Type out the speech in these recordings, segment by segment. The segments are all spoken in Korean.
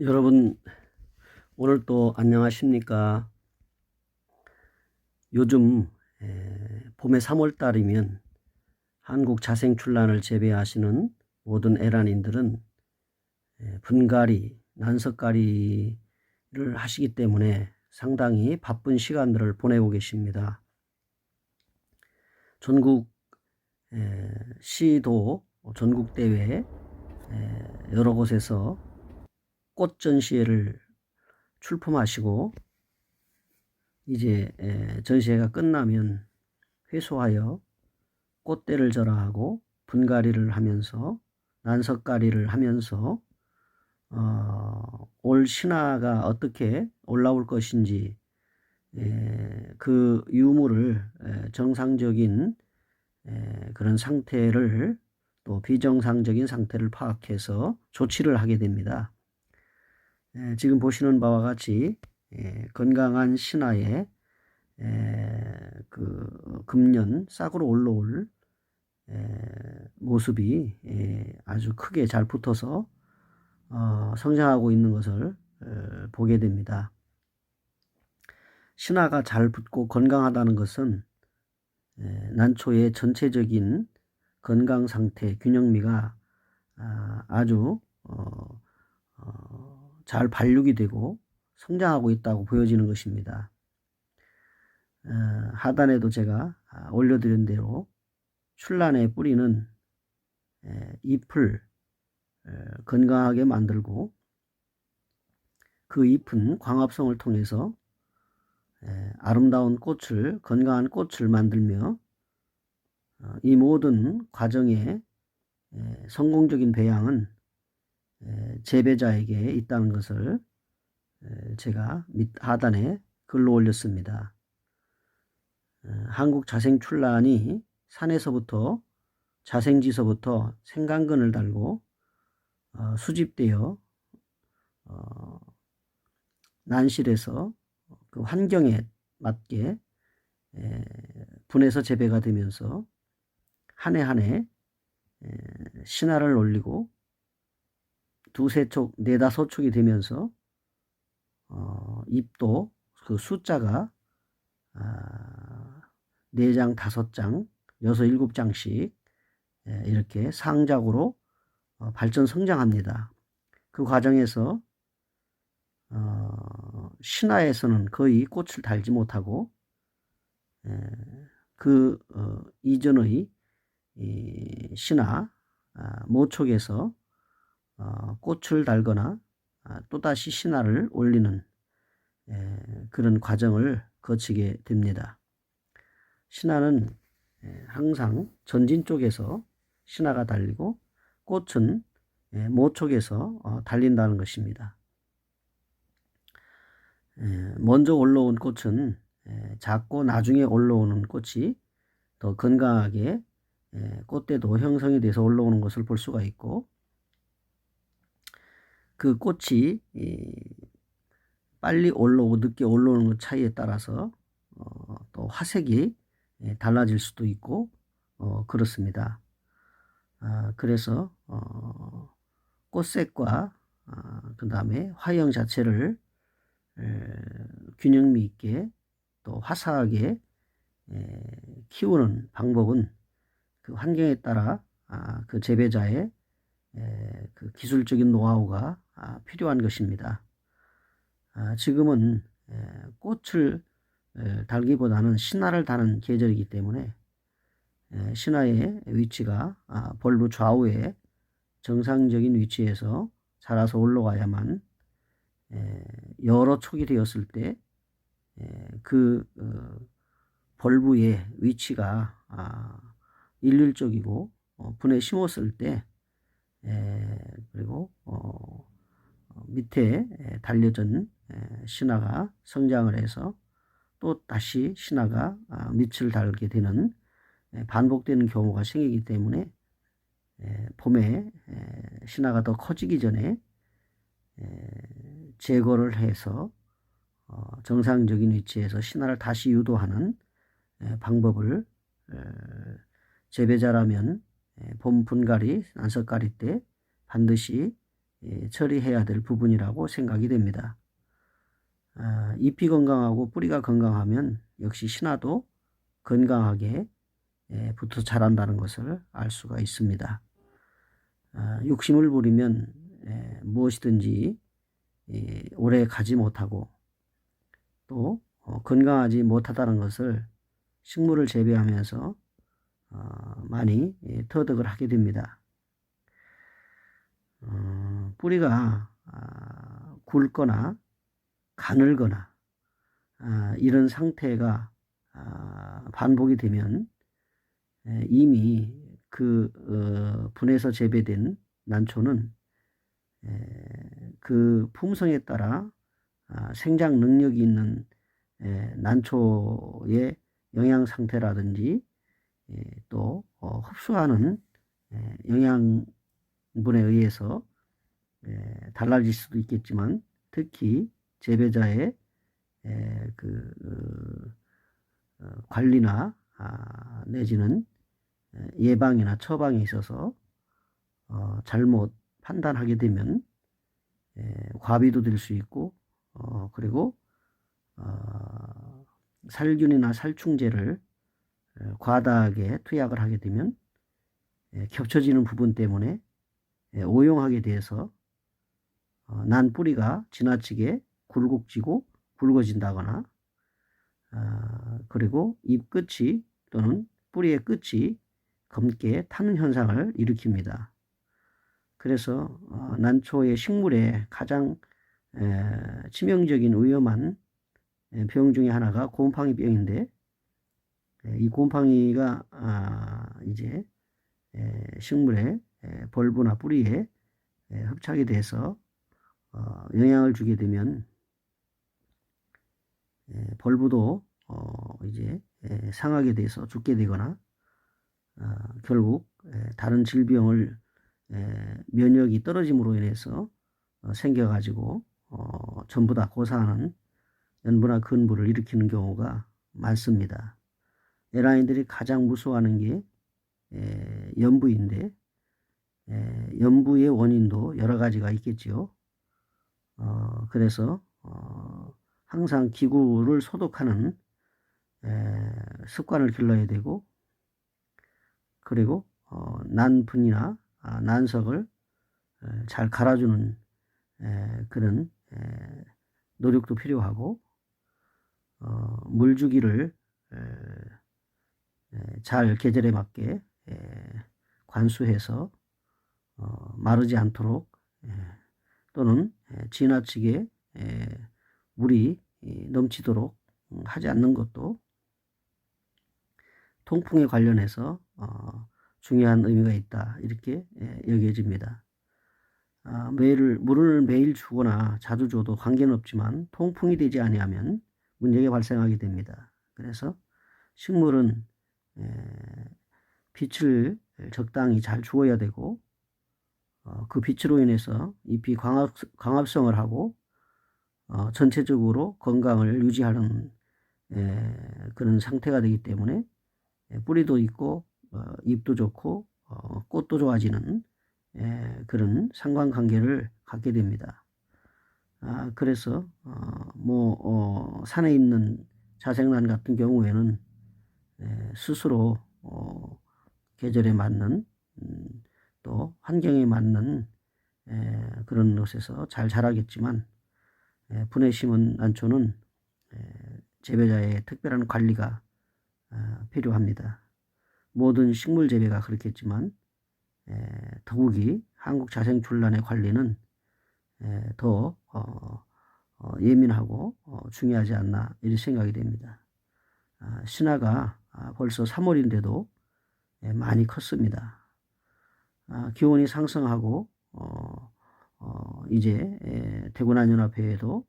여러분 오늘 또 안녕하십니까? 요즘 에, 봄의 3월 달이면 한국 자생 출란을 재배하시는 모든 에란인들은 에, 분갈이, 난석갈이를 하시기 때문에 상당히 바쁜 시간들을 보내고 계십니다. 전국 에, 시도 전국 대회 에, 여러 곳에서 꽃 전시회를 출품하시고 이제 에, 전시회가 끝나면 회수하여 꽃대를 절하하고 분갈이를 하면서 난석갈이를 하면서 어, 올 신화가 어떻게 올라올 것인지 에, 그 유무를 에, 정상적인 에, 그런 상태를 또 비정상적인 상태를 파악해서 조치를 하게 됩니다. 에, 지금 보시는 바와 같이 에, 건강한 신화의 에, 그 금년 싹으로 올라올 에, 모습이 에, 아주 크게 잘 붙어서 어, 성장하고 있는 것을 에, 보게 됩니다. 신화가 잘 붙고 건강하다는 것은 에, 난초의 전체적인 건강 상태, 균형미가 아, 아주 어, 어, 잘 발육이 되고 성장하고 있다고 보여지는 것입니다. 어, 하단에도 제가 아, 올려드린 대로 출란의 뿌리는 에, 잎을 에, 건강하게 만들고 그 잎은 광합성을 통해서 에, 아름다운 꽃을 건강한 꽃을 만들며 어, 이 모든 과정의 에, 성공적인 배양은 에, 재배자에게 있다는 것을 에, 제가 밑 하단에 글로 올렸습니다. 에, 한국 자생 출란이 산에서부터 자생지서부터 생강근을 달고 어, 수집되어 어, 난실에서 그 환경에 맞게 에, 분해서 재배가 되면서 한 해 한해 신화를 올리고 두세 촉, 네다섯 촉이 되면서 어, 잎도 그 숫자가 아, 네 장, 다섯 장, 여섯, 일곱 장씩 에, 이렇게 상작으로 어, 발전 성장합니다. 그 과정에서 어, 신화에서는 거의 꽃을 달지 못하고 에, 그 어, 이전의 이 신화 아, 모촉에서 어, 꽃을 달거나 아, 또다시 신화를 올리는 에, 그런 과정을 거치게 됩니다. 신화는 에, 항상 전진 쪽에서 신화가 달리고 꽃은 에, 모촉에서 어, 달린다는 것입니다. 에, 먼저 올라온 꽃은 에, 작고 나중에 올라오는 꽃이 더 건강하게 에, 꽃대도 형성이 돼서 올라오는 것을 볼 수가 있고 그 꽃이 이, 빨리 올라오고 늦게 올라오는 것 차이에 따라서 어, 또 화색이 예, 달라질 수도 있고 어, 그렇습니다. 아, 그래서 어, 꽃색과 아, 그 다음에 화형 자체를 에, 균형미 있게 또 화사하게 에, 키우는 방법은 그 환경에 따라 아, 그 재배자의 에, 그 기술적인 노하우가 아, 필요한 것입니다. 아, 지금은 에, 꽃을 에, 달기보다는 신화를 다는 계절이기 때문에 에, 신화의 위치가 아, 벌브 좌우에 정상적인 위치에서 자라서 올라가야만 에, 여러 촉이 되었을 때그 어, 벌브의 위치가 아, 일률적이고 어, 분에 심었을 때 에, 그리고 어, 어 밑에 달려진 신화가 성장을 해서 또 다시 신화가 아, 밑을 달게 되는 반복되는 경우가 생기기 때문에 봄에 신화가 더 커지기 전에 제거를 해서 어, 정상적인 위치에서 신화를 다시 유도하는 방법을 재배자라면 봄 분갈이, 난석갈이 때 반드시 예, 처리해야 될 부분이라고 생각이 됩니다. 아, 잎이 건강하고 뿌리가 건강하면 역시 신화도 건강하게 예, 붙어 자란다는 것을 알 수가 있습니다. 아, 욕심을 부리면 예, 무엇이든지 예, 오래 가지 못하고 또 어, 건강하지 못하다는 것을 식물을 재배하면서 어, 많이 예, 터득을 하게 됩니다. 어, 뿌리가 아, 굵거나 가늘거나 아, 이런 상태가 아, 반복이 되면 에, 이미 그 어, 분해서 재배된 난초는 에, 그 품성에 따라 아, 생장 능력이 있는 에, 난초의 영양 상태라든지 에, 또 어, 흡수하는 에, 영양분에 의해서 에, 달라질 수도 있겠지만 특히 재배자의 에, 그 어, 어, 관리나 아, 내지는 에, 예방이나 처방에 있어서 어, 잘못 판단하게 되면 에, 과비도 될 수 있고 어, 그리고 어, 살균이나 살충제를 에, 과다하게 투약을 하게 되면 에, 겹쳐지는 부분 때문에 에, 오용하게 돼서 어, 난 뿌리가 지나치게 굴곡지고 굵어진다거나 아, 그리고 잎 끝이 또는 뿌리의 끝이 검게 타는 현상을 일으킵니다. 그래서 어, 난초의 식물에 가장 에, 치명적인 위험한 에, 병 중에 하나가 곰팡이 병인데 에, 이 곰팡이가 아, 이제 에, 식물의 에, 벌브나 뿌리에 에, 흡착이 돼서 어, 영향을 주게 되면 에, 벌브도 어, 이제 에, 상하게 돼서 죽게 되거나 어, 결국 에, 다른 질병을 에, 면역이 떨어짐으로 인해서 어, 생겨가지고 어, 전부 다 고사하는 연부나 근부를 일으키는 경우가 많습니다. 에라인들이 가장 무서워하는 게 에, 연부인데 에, 연부의 원인도 여러 가지가 있겠지요. 어, 그래서 어, 항상 기구를 소독하는 에, 습관을 길러야 되고 그리고 어, 난분이나 아, 난석을 에, 잘 갈아주는 에, 그런 에, 노력도 필요하고 어, 물 주기를 에, 에, 잘 계절에 맞게 에, 관수해서 어, 마르지 않도록 에, 또는 에, 지나치게 에, 물이 이, 넘치도록 음, 하지 않는 것도 통풍에 관련해서 어, 중요한 의미가 있다 이렇게 예, 여겨집니다. 아, 매일 물을 매일 주거나 자주 줘도 관계는 없지만 통풍이 되지 아니하면 문제가 발생하게 됩니다. 그래서 식물은 에, 빛을 적당히 잘 주어야 되고 어, 그 빛으로 인해서 잎이 광합, 광합성을 하고 어, 전체적으로 건강을 유지하는 에, 그런 상태가 되기 때문에 에, 뿌리도 있고 어, 잎도 좋고 어, 꽃도 좋아지는 에, 그런 상관관계를 갖게 됩니다. 아, 그래서 어, 뭐 어, 산에 있는 자생란 같은 경우에는 에, 스스로 어, 계절에 맞는 음, 또 환경에 맞는 에, 그런 곳에서 잘 자라겠지만 에, 분해 심은 난초는 에, 재배자의 특별한 관리가 아, 필요합니다. 모든 식물 재배가 그렇겠지만 에, 더욱이 한국 자생출란의 관리는 에, 더 어, 어, 예민하고 어, 중요하지 않나 이런 생각이 됩니다. 아, 신화가 아, 벌써 3월인데도 에, 많이 컸습니다. 아, 기온이 상승하고 어, 어, 이제 에, 대구난연합회에도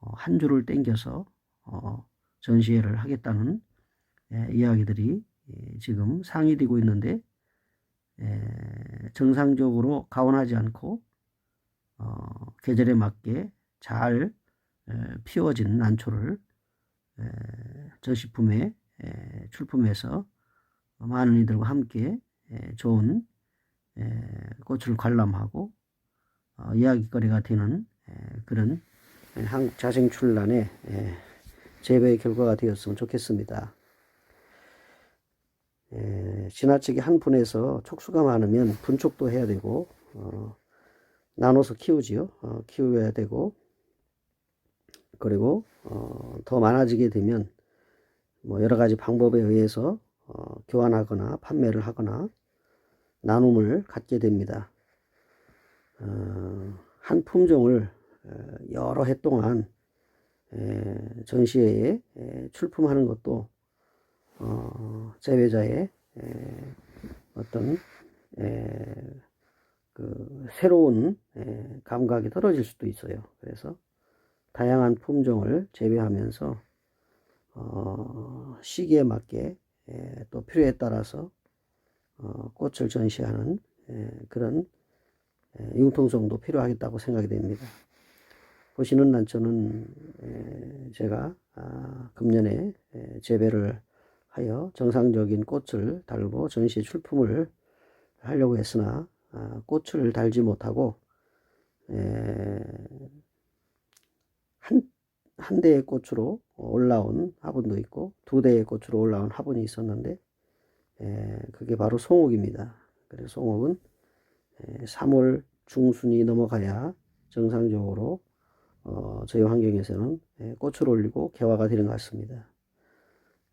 어, 한 줄을 땡겨서 어, 전시회를 하겠다는 에, 이야기들이 에, 지금 상의되고 있는데 에, 정상적으로 가온하지 않고 어, 계절에 맞게 잘 에, 피워진 난초를 에, 저식품에 에, 출품해서 많은 이들과 함께 에, 좋은 에, 꽃을 관람하고 어, 이야기거리가 되는 에, 그런 한국 자생출란의 에, 재배의 결과가 되었으면 좋겠습니다. 에, 지나치게 한 분에서 촉수가 많으면 분촉도 해야 되고 어, 나눠서 키우지요. 어, 키워야 되고 그리고 어, 더 많아지게 되면 뭐 여러 가지 방법에 의해서 어, 교환하거나 판매를 하거나 나눔을 갖게 됩니다. 어, 한 품종을 어, 여러 해 동안 에, 전시회에 에, 출품하는 것도 어, 재배자의 에, 어떤 에, 그 새로운 에, 감각이 떨어질 수도 있어요. 그래서 다양한 품종을 재배하면서 어, 시기에 맞게 에, 또 필요에 따라서 어, 꽃을 전시하는 에, 그런 에, 융통성도 필요하겠다고 생각이 됩니다. 보시는 난초는 에, 제가 아, 금년에 에, 재배를 하여 정상적인 꽃을 달고 전시 출품을 하려고 했으나 아, 꽃을 달지 못하고 에, 한, 한 대의 꽃으로 올라온 화분도 있고 두 대의 꽃으로 올라온 화분이 있었는데 에, 그게 바로 송옥입니다. 그래서 송옥은 에, 3월 중순이 넘어가야 정상적으로 어, 저희 환경에서는 에, 꽃을 올리고 개화가 되는 것 같습니다.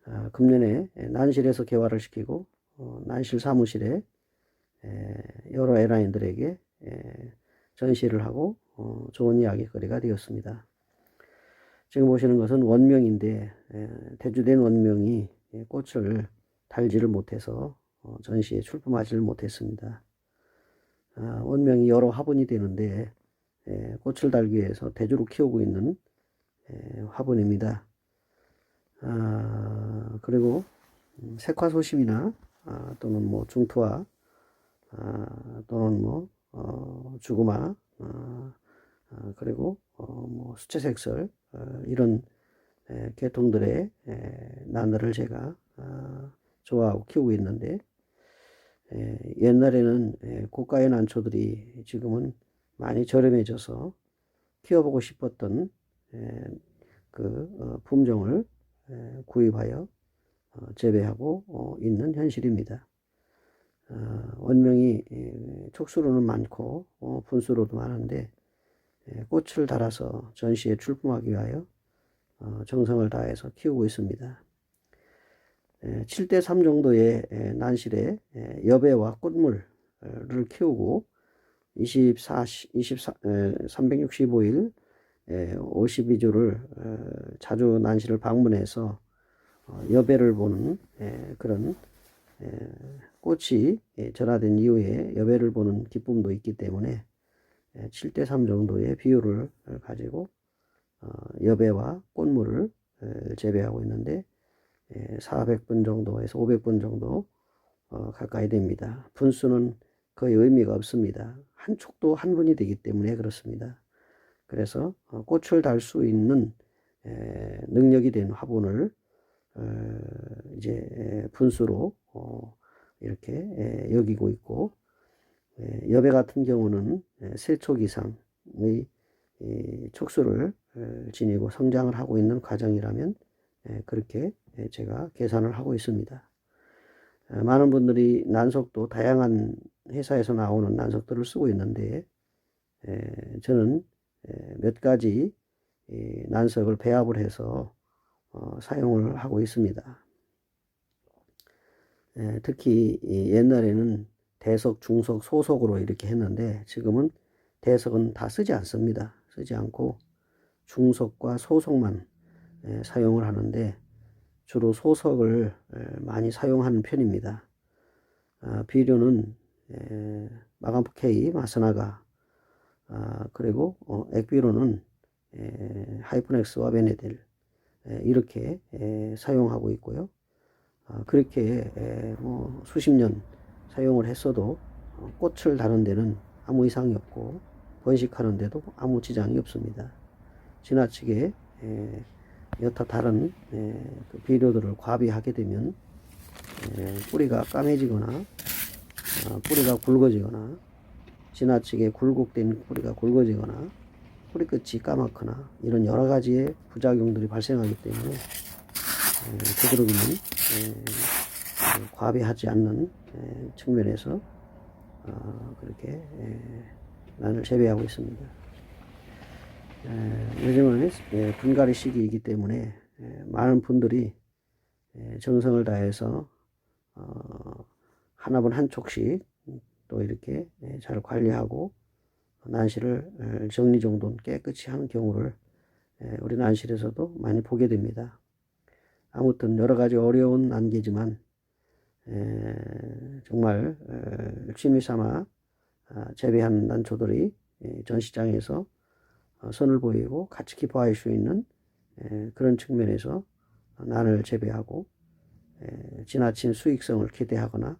아, 금년에 에, 난실에서 개화를 시키고 어, 난실 사무실에 에, 여러 에라인들에게 에, 전시를 하고 어, 좋은 이야기거리가 되었습니다. 지금 보시는 것은 원명인데 에, 대주된 원명이 예, 꽃을 달지를 못해서 어, 전시에 출품하지를 못했습니다. 아, 원명이 여러 화분이 되는데 에, 꽃을 달기 위해서 대주로 키우고 있는 에, 화분입니다. 아, 그리고 음, 색화소심이나 아, 또는 뭐 중투화 아, 또는 뭐 어, 주구마 그리고 어, 뭐 수채색설 어, 이런 에, 계통들의 에, 나늘을 제가 아, 좋아하고 키우고 있는데 에, 옛날에는 에, 고가의 난초들이 지금은 많이 저렴해져서 키워보고 싶었던 에, 그 어, 품종을 에, 구입하여 어, 재배하고 어, 있는 현실입니다. 어, 원명이 에, 촉수로는 많고 어, 분수로도 많은데 에, 꽃을 달아서 전시에 출품하기 위하여 어, 정성을 다해서 키우고 있습니다. 7대 3 정도의 에, 난실에 에, 여배와 꽃물을 키우고 24, 24, 에, 365일 52주를 자주 난실을 방문해서 어, 여배를 보는 에, 그런 에, 꽃이 에, 전화된 이후에 여배를 보는 기쁨도 있기 때문에 7대 3 정도의 비율을 가지고 어, 여배와 꽃물을 에, 재배하고 있는데 400분 정도에서 500분 정도 어, 가까이 됩니다. 분수는 거의 의미가 없습니다. 한 촉도 한 분이 되기 때문에 그렇습니다. 그래서 어, 꽃을 달 수 있는 에, 능력이 된 화분을 어, 이제 분수로 어, 이렇게 에, 여기고 있고 에, 여배 같은 경우는 세촉 이상의 이, 촉수를 에, 지니고 성장을 하고 있는 과정이라면 에, 그렇게 에, 제가 계산을 하고 있습니다. 에, 많은 분들이 난석도 다양한 회사에서 나오는 난석들을 쓰고 있는데 에, 저는 에, 몇 가지 이, 난석을 배합을 해서 어, 사용을 하고 있습니다. 에, 특히 이 옛날에는 대석, 중석, 소석으로 이렇게 했는데 지금은 대석은 다 쓰지 않습니다. 쓰지 않고 중석과 소석만 에, 사용을 하는데 주로 소석을 에, 많이 사용하는 편입니다. 아, 비료는 에, 마감프 K, 마스나가 아, 그리고 어, 하이픈엑스와 베네딜 에, 이렇게 에, 사용하고 있고요. 아, 그렇게 에, 뭐 수십 년 사용을 했어도 어, 꽃을 다는 데는 아무 이상이 없고 번식하는 데도 아무 지장이 없습니다. 지나치게 에, 여타 다른 에, 그 비료들을 과비하게 되면 에, 뿌리가 까매지거나 어, 뿌리가 굵어지거나 지나치게 굴곡된 꼬리가 굵어지거나 꼬리 끝이 까맣거나 이런 여러 가지의 부작용들이 발생하기 때문에 에, 되도록이면 에, 과비하지 않는 에, 측면에서 어, 그렇게 에, 난을 재배하고 있습니다. 에, 요즘은 에, 분갈이 시기이기 때문에 에, 많은 분들이 에, 정성을 다해서 어, 하나분 한 촉씩 또 이렇게 에, 잘 관리하고 에, 정리정돈 깨끗이 하는 경우를 에, 우리 난실에서도 많이 보게 됩니다. 아무튼 여러 가지 어려운 난계지만 에, 정말 에, 열심히 삼아 아, 재배한 에, 전시장에서 어, 선을 보이고 가치 기뻐할 수 있는 에, 그런 측면에서 난을 재배하고 에, 지나친 수익성을 기대하거나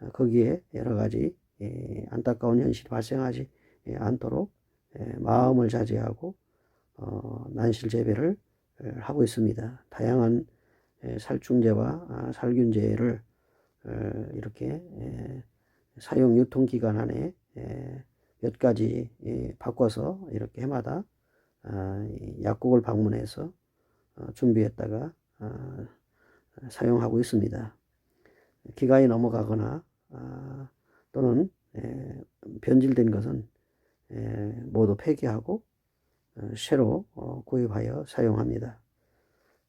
어, 거기에 여러 가지 에, 안타까운 현실이 발생하지 에, 않도록 에, 마음을 자제하고 어, 난실 재배를 에, 하고 있습니다. 다양한 에, 살충제와 아, 살균제를 어, 이렇게 에, 사용 유통 기간 안에 에, 몇 가지 예, 바꿔서 이렇게 해마다 아, 이 약국을 방문해서 어, 준비했다가 아, 사용하고 있습니다. 기간이 넘어가거나 아, 또는 에, 변질된 것은 에, 모두 폐기하고 어, 새로 어, 구입하여 사용합니다.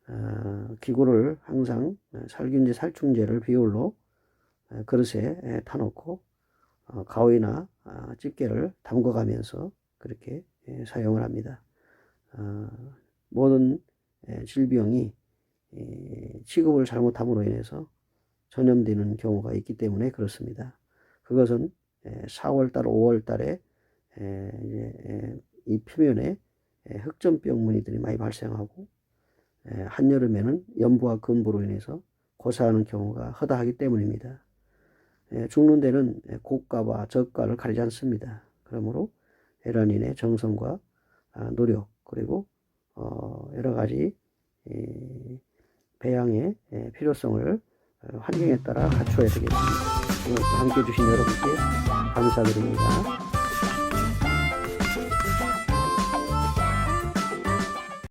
어, 기구를 항상 살균제, 살충제를 비율로 에, 그릇에 에, 타놓고 어, 가위나 아, 집게를 담궈가면서 그렇게 에, 사용을 합니다. 어, 모든 에, 질병이 에, 취급을 잘못함으로 인해서 전염되는 경우가 있기 때문에 그렇습니다. 그것은 에, 4월달, 5월달에 에, 이제, 에, 이 표면에 에, 흑점병 무늬들이 많이 발생하고 에, 한여름에는 연부와 금부로 인해서 고사하는 경우가 허다하기 때문입니다. 에, 죽는 데는 에, 고가와 저가를 가리지 않습니다. 그러므로 에란인의 정성과 아, 노력 그리고 어, 여러 가지 이, 배양의 에, 필요성을 어, 환경에 따라 갖추어야 되겠습니다. 함께 해주신 여러분께 감사드립니다.